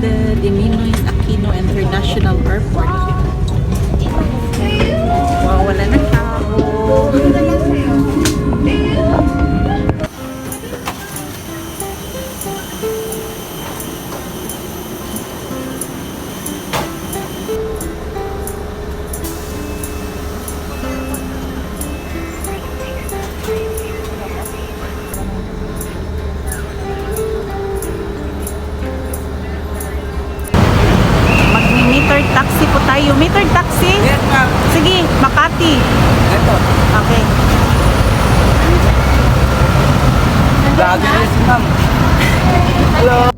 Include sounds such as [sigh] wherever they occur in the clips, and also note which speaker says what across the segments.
Speaker 1: the Diminoy Aquino International Airport. Wow, wala na tao.
Speaker 2: Ito.
Speaker 1: Okay.
Speaker 2: Lagi na si ma'am. Hello.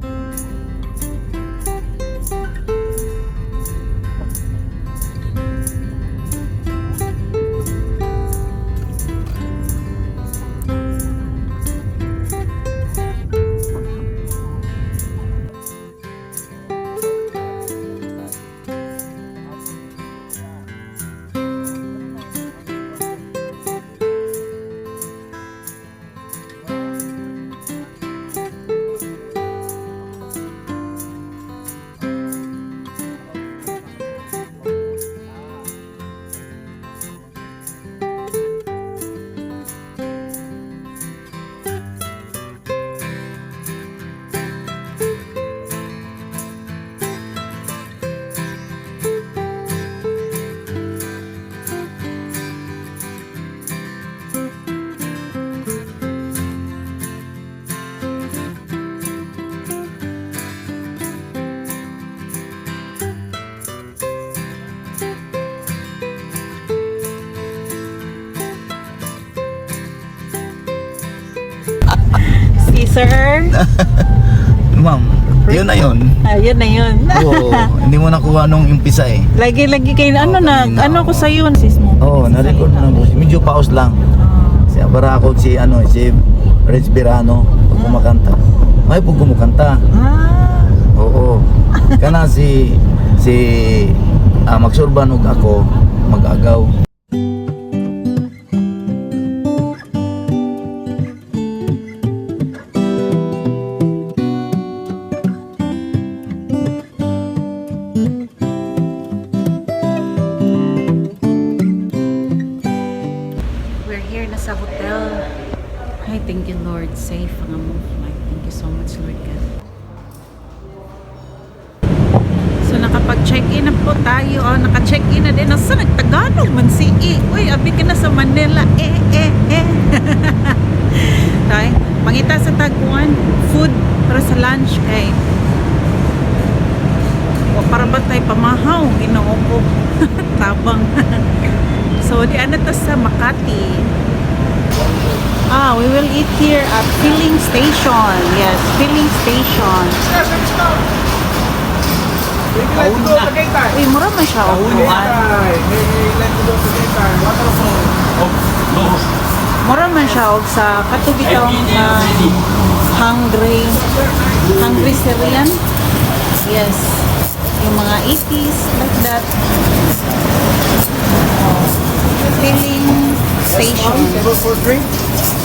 Speaker 1: Si Sir. [laughs]
Speaker 3: Ma'am, yun na yun.
Speaker 1: Ayun na yun.
Speaker 3: Oo, [laughs] hindi mo nakuha nung umpisa eh.
Speaker 1: Lagi-lagi kayo, ano
Speaker 3: Oo,
Speaker 1: na,
Speaker 3: kanina,
Speaker 1: ano ko
Speaker 3: oo.
Speaker 1: sa'yo? Sis mo.
Speaker 3: Oo, na-record mo na po. Medyo paus lang. Si para ako si ano, si Rich Birano pag kumakanta. May pag kumakanta.
Speaker 1: Ah.
Speaker 3: Oo. Kana si si ah, Magsurban ug ako mag-agaw.
Speaker 1: Thank you Lord. Safe ang among flight. Thank you so much Lord God. So nakapag-check-in na po tayo. Oh, naka-check-in na din. Asa nagtagalog man si E. Uy, abi ka na sa Manila. [laughs] Eh, eh, eh. Tay, pangita sa tagpuan. Food para sa lunch kay wa para ba tayo pamahaw ginoo [laughs] tabang [laughs] so di ano to sa Makati ah we will eat here at filling station. Yes filling station. Uy mura man siya o kuan mura man siya og sa katubitaw nga hungry hungry Syrian. Yes yung mga 80s like that. Oh. filling station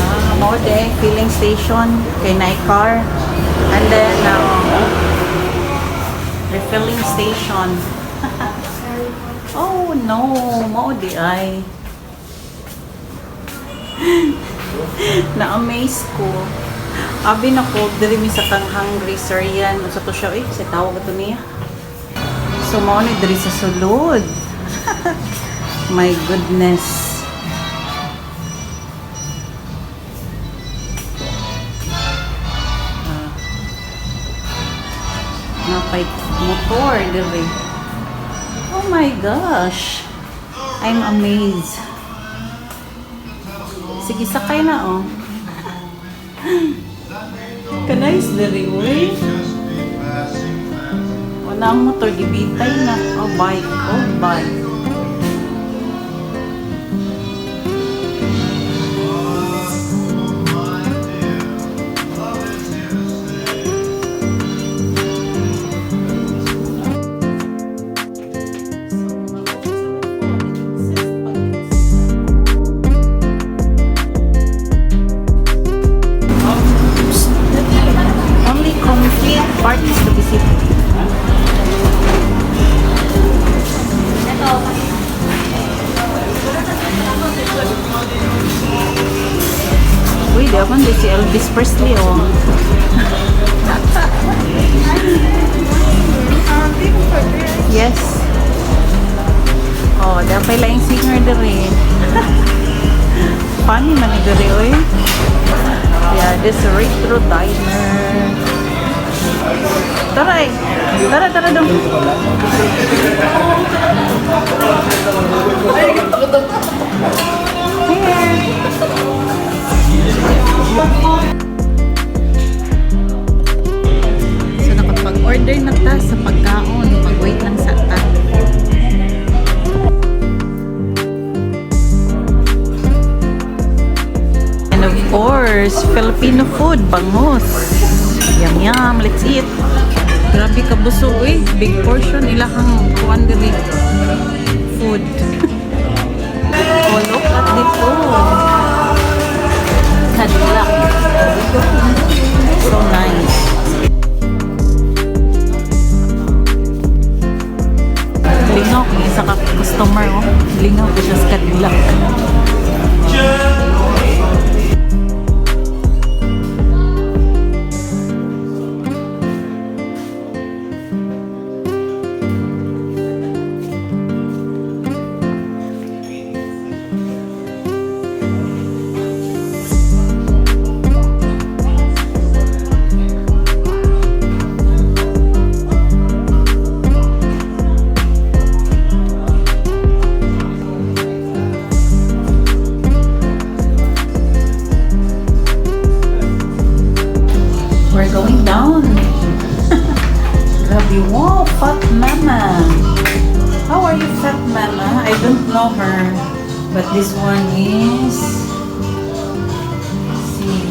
Speaker 1: ah mo de filling station kay Nicar and then uh, refilling station [laughs] oh no mo di ay [laughs] na-amaze ko Abi na ko, dili mi sa kang hungry sir yan. Sa to siya, eh, kasi tawag ito niya. So, mao ni diri sa sulod. [laughs] My goodness. Napay motor diri. Oh my gosh. I'm amazed. Sige, sakay na oh. [laughs] Kanais diri uy. Wala ang motor gibitay na. Oh bike, oh bike. Uy, di ako hindi si Elvis Presley, oh. yes. Oh, dapat lang singer diri. Funny man ni diri, oy. Yeah, this retro diner. Tara eh. Tara, tara dong. Here. So nakapag-order na ta sa pagkaon. Mag-wait lang sa ta. And of course, Filipino food, bangus. Yum yum, let's eat. Grabe ka busog eh. Big portion ilahang kuwan diri. But this one is... see.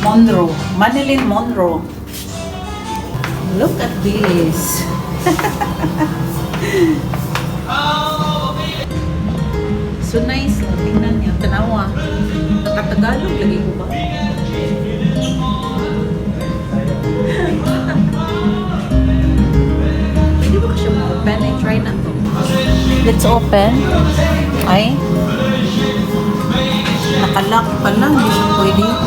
Speaker 1: Monroe. Madeline Monroe. Look at this. [laughs] so nice. Tingnan niyo. Tanawa. Nakatagalog lagi ko ba? [laughs] Pwede ba siya ma-open? I try na. Let's open. Ay. Nakalock pa lang. Hindi siya pwede.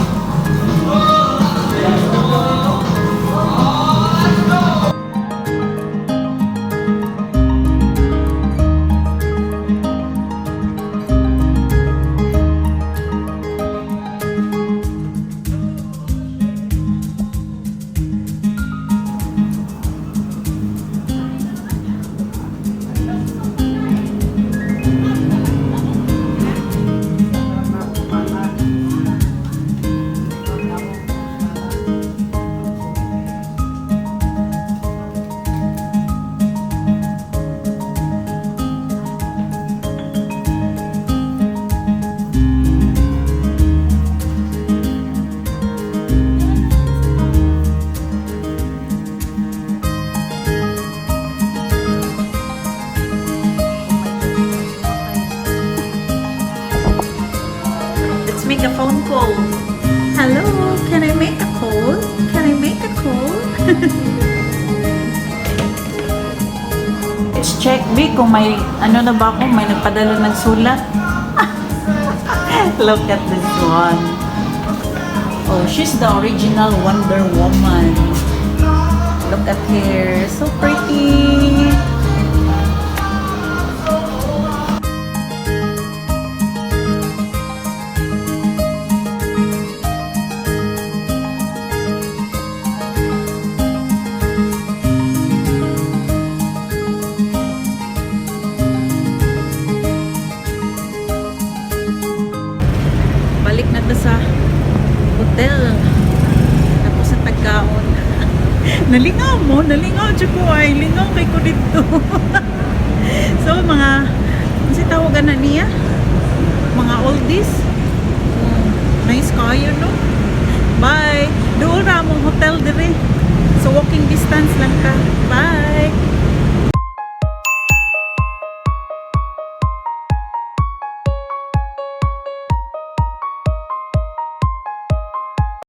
Speaker 1: Make a phone call. Hello, can I make a call? Can I make a call? Let's check, B, kung may, ano na ba ako, may nagpadala ng sulat. [laughs] Look at this one. Oh, she's the original Wonder Woman. Look at her. So pretty. Nalingaw mo, nalingaw dyan ko ay, lingaw kay ko dito. [laughs] so mga, kasi tawagan na niya, mga oldies. Hmm, nice kayo, no? Bye! Doon ra mong hotel dire. So walking distance lang ka.